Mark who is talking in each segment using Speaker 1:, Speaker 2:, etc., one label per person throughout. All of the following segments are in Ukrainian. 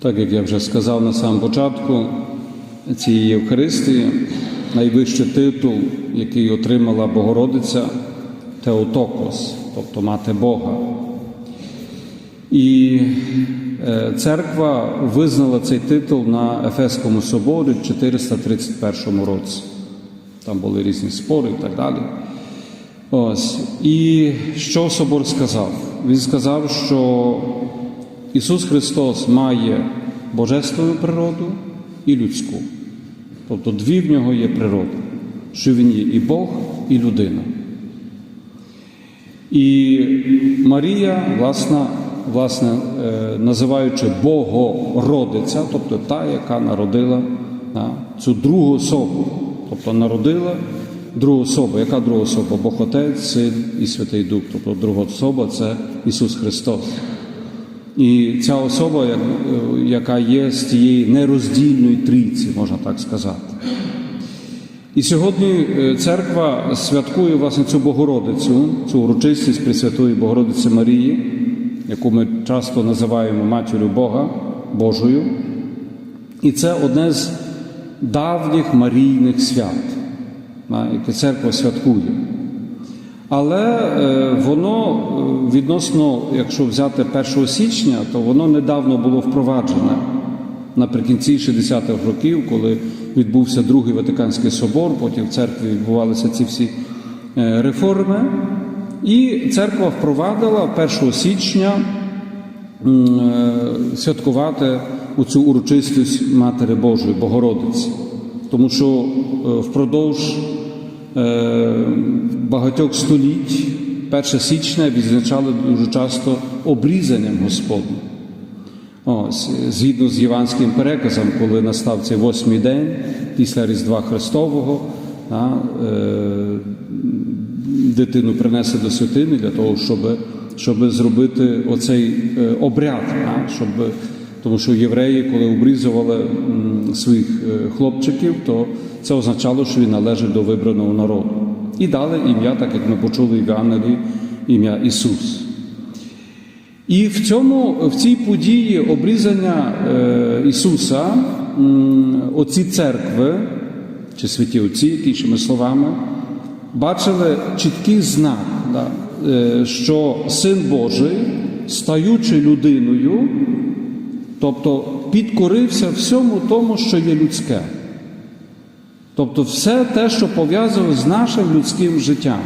Speaker 1: Так як я вже сказав на самому початку цієї Євхаристії, найвищий титул, який отримала Богородиця Теотокос, тобто Мати Бога. І е, церква визнала цей титул на Ефеському соборі в 431 році. Там були різні спори і так далі. Ось. І що собор сказав? Він сказав, що Ісус Христос має божественну природу і людську. Тобто дві в нього є природи, що Він є і Бог, і людина. І Марія, власне, власне називаючи Богородиця, тобто та, яка народила да, цю другу особу, тобто народила другу особу. Яка друга особа? Бог Отець, Син і Святий Дух. Тобто друга особа це Ісус Христос. І ця особа, яка є з тієї нероздільної трійці, можна так сказати. І сьогодні е, церква святкує власне цю Богородицю, цю урочистість Пресвятої Богородиці Марії, яку ми часто називаємо матір'ю Бога Божою. І це одне з давніх марійних свят, яке церква святкує. Але е, воно е, відносно, якщо взяти 1 січня, то воно недавно було впроваджене наприкінці 60-х років, коли відбувся Другий Ватиканський собор, потім в церкві відбувалися ці всі е, реформи. І церква впровадила 1 січня святкувати у цю урочистість Матері Божої, Богородиці. Тому що впродовж багатьох століть 1 січня відзначали дуже часто обрізанням Господнім. Ось, згідно з єванським переказом, коли настав цей восьмий день після Різдва Христового, да, е, дитину принесли до святини для того, щоб, щоб зробити оцей е, обряд, да, щоб, тому що євреї, коли обрізували м, своїх е, хлопчиків, то це означало, що він належить до вибраного народу. І дали ім'я, так як ми почули в Євангелії, ім'я Ісус. І в цьому, в цій події обрізання е, Ісуса, оці церкви, чи святі отці, іншими словами, бачили чіткий знак, е, що Син Божий, стаючи людиною, тобто підкорився всьому тому, що є людське. Тобто все те, що пов'язано з нашим людським життям.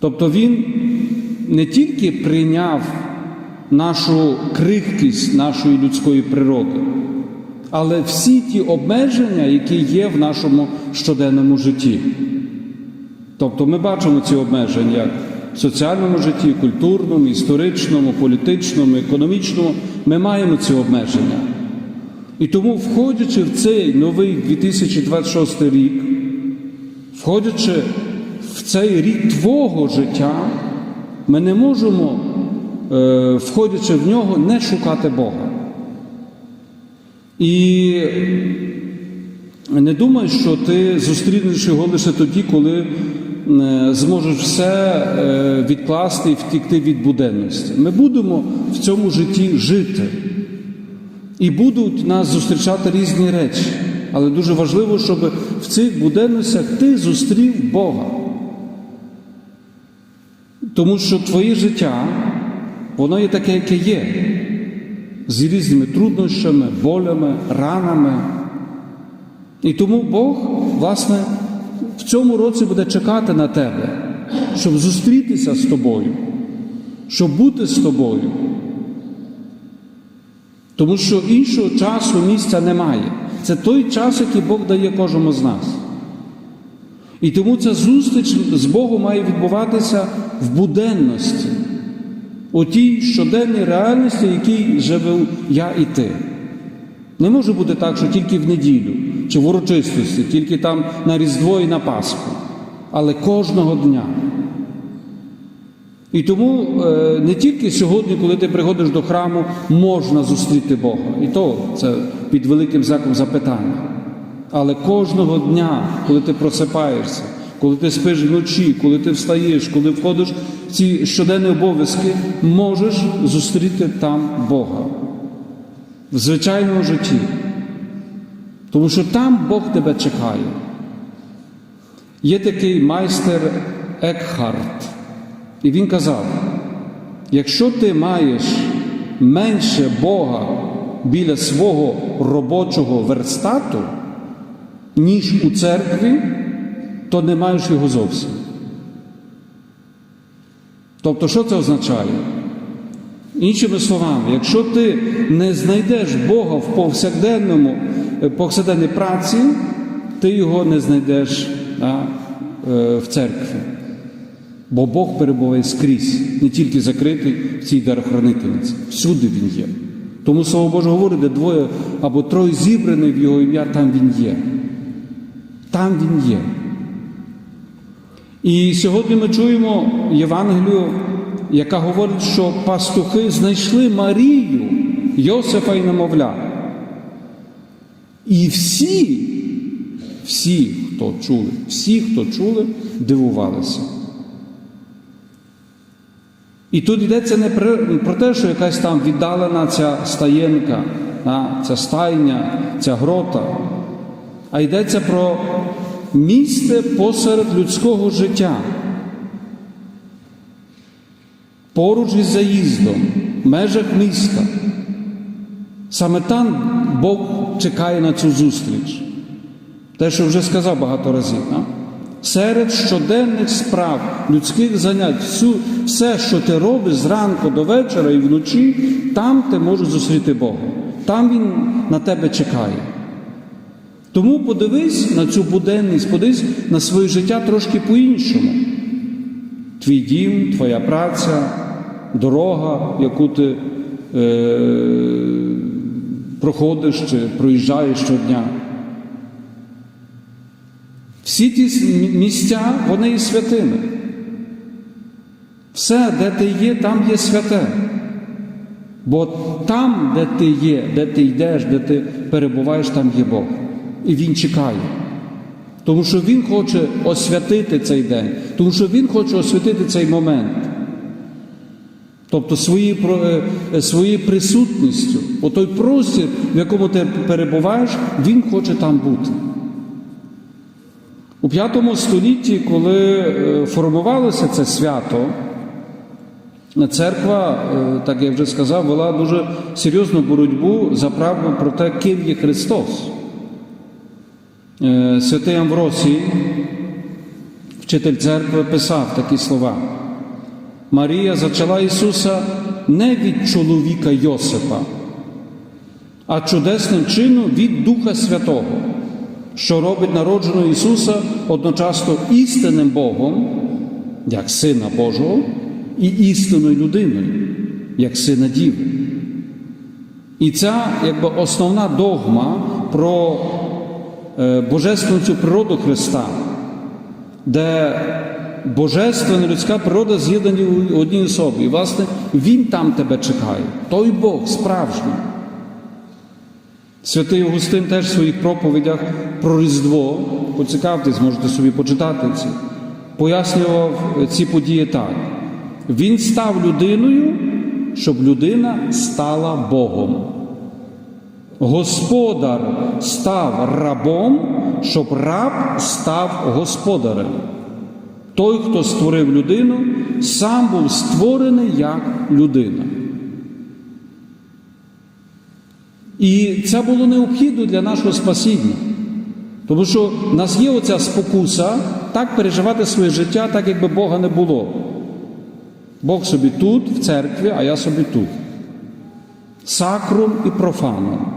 Speaker 1: Тобто Він не тільки прийняв нашу крихкість нашої людської природи, але всі ті обмеження, які є в нашому щоденному житті. Тобто ми бачимо ці обмеження в соціальному житті, культурному, історичному, політичному, економічному. Ми маємо ці обмеження. І тому, входячи в цей новий 2026 рік, входячи в цей рік твого життя, ми не можемо, е, входячи в нього, не шукати Бога. І не думай, що ти зустрінеш його лише тоді, коли е, зможеш все е, відкласти і втікти від буденності. Ми будемо в цьому житті жити. І будуть нас зустрічати різні речі. Але дуже важливо, щоб в цих буденностях ти зустрів Бога. Тому що твоє життя, воно є таке, яке є, з різними труднощами, болями, ранами. І тому Бог, власне, в цьому році буде чекати на тебе, щоб зустрітися з тобою, щоб бути з тобою. Тому що іншого часу місця немає. Це той час, який Бог дає кожному з нас. І тому ця зустріч з Богом має відбуватися в буденності, у тій щоденній реальності, в якій живу я і ти. Не може бути так, що тільки в неділю чи в урочистості, тільки там на Різдво і на Пасху, але кожного дня. І тому е, не тільки сьогодні, коли ти приходиш до храму, можна зустріти Бога. І то це під великим знаком запитання. Але кожного дня, коли ти просипаєшся, коли ти спиш вночі, коли ти встаєш, коли входиш в ці щоденні обов'язки, можеш зустріти там Бога. в звичайному житті. Тому що там Бог тебе чекає. Є такий майстер Екхарт, і він казав: якщо ти маєш менше Бога біля свого робочого верстату, ніж у церкві, то не маєш його зовсім. Тобто, що це означає? Іншими словами, якщо ти не знайдеш Бога в повсякденному, е, повсякденній праці, ти його не знайдеш да, е, в церкві. Бо Бог перебуває скрізь, не тільки закритий в цій дарохранительниці. Всюди Він є. Тому Слово Боже говорить, де двоє або троє зібрані в Його ім'я, там Він є. Там Він є. І сьогодні ми чуємо Євангелію, яка говорить, що пастухи знайшли Марію, Йосифа і немовля. І всі, всі, хто чули, всі, хто чули, дивувалися. І тут йдеться не про, те, що якась там віддалена ця стаєнка, ця стайня, ця грота, а йдеться про місце посеред людського життя. Поруч із заїздом, в межах міста. Саме там Бог чекає на цю зустріч. Те, що вже сказав багато разів. Серед щоденних справ, людських занять, всю, все, що ти робиш зранку до вечора і вночі, там ти можеш зустріти Бога. Там Він на тебе чекає. Тому подивись на цю буденність, подивись на своє життя трошки по-іншому. Твій дім, твоя праця, дорога, яку ти е, проходиш чи проїжджаєш щодня. Всі ті місця, вони є святими. Все, де ти є, там є святе. Бо там, де ти є, де ти йдеш, де ти перебуваєш, там є Бог. І Він чекає. Тому що Він хоче освятити цей день, тому що Він хоче освятити цей момент. Тобто своєю своєю присутністю, о той простір, в якому ти перебуваєш, Він хоче там бути. У п'ятому столітті, коли формувалося це свято, церква, так я вже сказав, вела дуже серйозну боротьбу за правду про те, ким є Христос. Святий Амвросій, вчитель церкви, писав такі слова. Марія зачала Ісуса не від чоловіка Йосипа, а чудесним чином від Духа Святого, що робить народженого Ісуса одночасно істинним Богом, як Сина Божого, і істинною людиною, як Сина Діви. І ця якби основна догма про божественну цю природу Христа, де божественна людська природа з'єднані в одній особі. І, власне, Він там тебе чекає, той Бог справжній. Святий Августин теж в своїх проповідях про Різдво, поцікавтесь, можете собі почитати ці, пояснював ці події так. Він став людиною, щоб людина стала Богом. Господар став рабом, щоб раб став господарем. Той, хто створив людину, сам був створений як людина. І це було необхідно для нашого спасіння. Тому що в нас є оця спокуса так переживати своє життя, так якби Бога не було. Бог собі тут, в церкві, а я собі тут. Сакрум і профаном.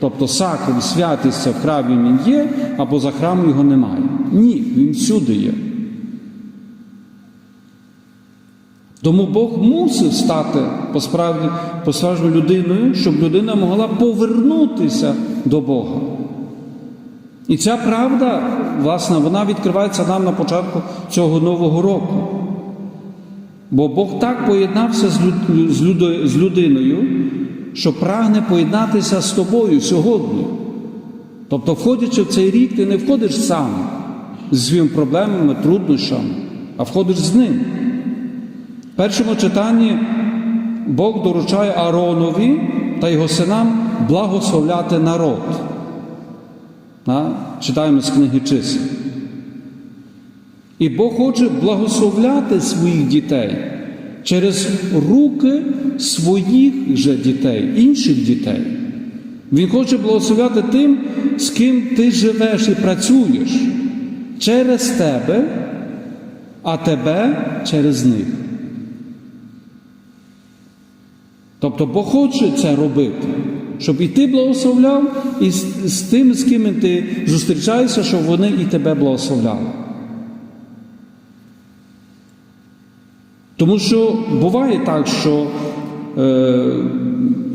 Speaker 1: Тобто сакрум, святість в храмі він є, а поза храмом його немає. Ні, він всюди є. Тому Бог мусив стати по-справді по людиною, щоб людина могла повернутися до Бога. І ця правда, власне, вона відкривається нам на початку цього нового року. Бо Бог так поєднався з людиною, що прагне поєднатися з тобою сьогодні. Тобто, входячи в цей рік, ти не входиш сам з своїми проблемами, труднощами, а входиш з ним. В першому читанні Бог доручає Ааронові та його синам благословляти народ. Читаємо з книги чисел. І Бог хоче благословляти своїх дітей через руки своїх же дітей, інших дітей. Він хоче благословляти тим, з ким ти живеш і працюєш через тебе, а тебе через них. Тобто Бог хоче це робити, щоб і ти благословляв, і з, з тим, з ким ти зустрічаєшся, щоб вони і тебе благословляли. Тому що буває так, що е,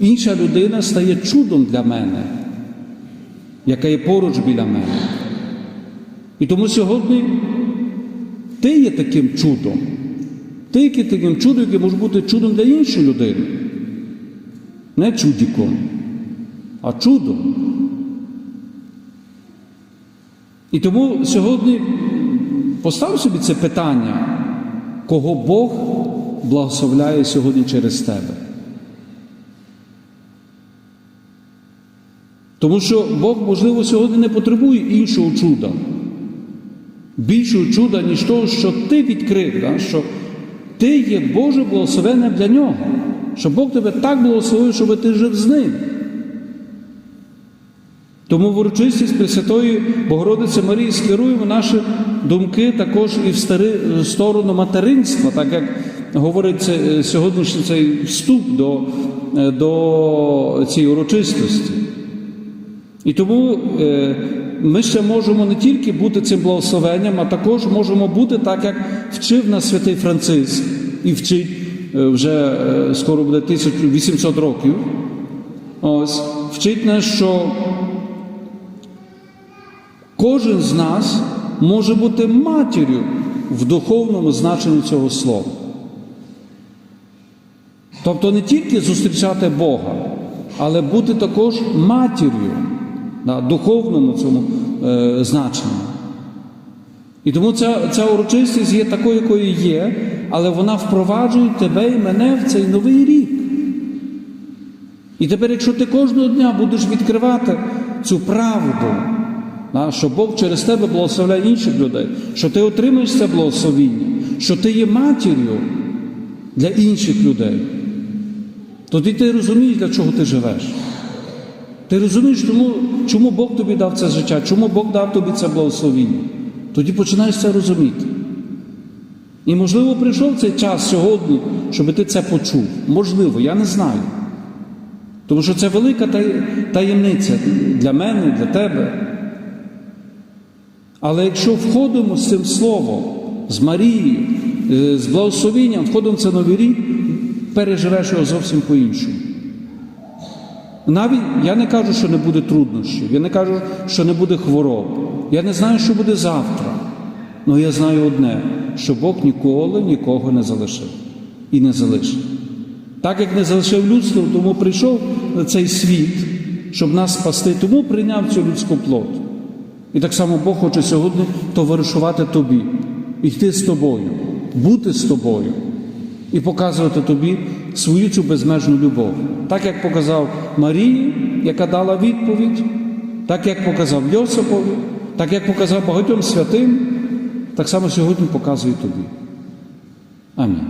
Speaker 1: інша людина стає чудом для мене, яка є поруч біля мене. І тому сьогодні ти є таким чудом. Ти є таким чудом, який може бути чудом для іншої людини. Не чудіком, а чудом. І тому сьогодні постав собі це питання, кого Бог благословляє сьогодні через тебе. Тому що Бог, можливо, сьогодні не потребує іншого чуда, більшого чуда, ніж того, що ти відкрив, що ти є Боже благословення для нього, що Бог тебе так благословив, щоб ти жив з ним. Тому в урочистість Пресвятої Богородиці Марії скеруємо наші думки також і в стари, сторону материнства, так як говорить сьогоднішній цей вступ до, до цієї урочистості. І тому е, ми ще можемо не тільки бути цим благословенням, а також можемо бути так, як вчив нас святий Франциск і вчить е, вже е, скоро буде 1800 років. Ось вчить нас, що кожен з нас може бути матір'ю в духовному значенні цього слова. Тобто не тільки зустрічати Бога, але бути також матір'ю на духовному цьому е, значенні. І тому ця, ця урочистість є такою, якою є, але вона впроваджує тебе і мене в цей новий рік. І тепер, якщо ти кожного дня будеш відкривати цю правду, що Бог через тебе благословляє інших людей, що ти отримаєш це благословіння, що ти є матір'ю для інших людей, тоді ти розумієш, для чого ти живеш. Ти розумієш, чому, чому Бог тобі дав це життя, чому Бог дав тобі це благословіння. Тоді починаєш це розуміти. І, можливо, прийшов цей час сьогодні, щоб ти це почув. Можливо, я не знаю. Тому що це велика таємниця для мене, для тебе. Але якщо входимо з цим словом, з Марією, е, з благословенням, входимо в це новий рік, переживеш його зовсім по-іншому. Навіть я не кажу, що не буде труднощів, я не кажу, що не буде хвороб. Я не знаю, що буде завтра. Але я знаю одне, що Бог ніколи нікого не залишив і не залишив. Так як не залишив людство, тому прийшов на цей світ, щоб нас спасти, тому прийняв цю людську плоть. І так само Бог хоче сьогодні товаришувати тобі, йти з тобою, бути з тобою і показувати тобі свою цю безмежну любов. Так як показав Марії, яка дала відповідь, так як показав Йосипові, так як показав багатьом святим, так само сьогодні показує тобі. Амінь.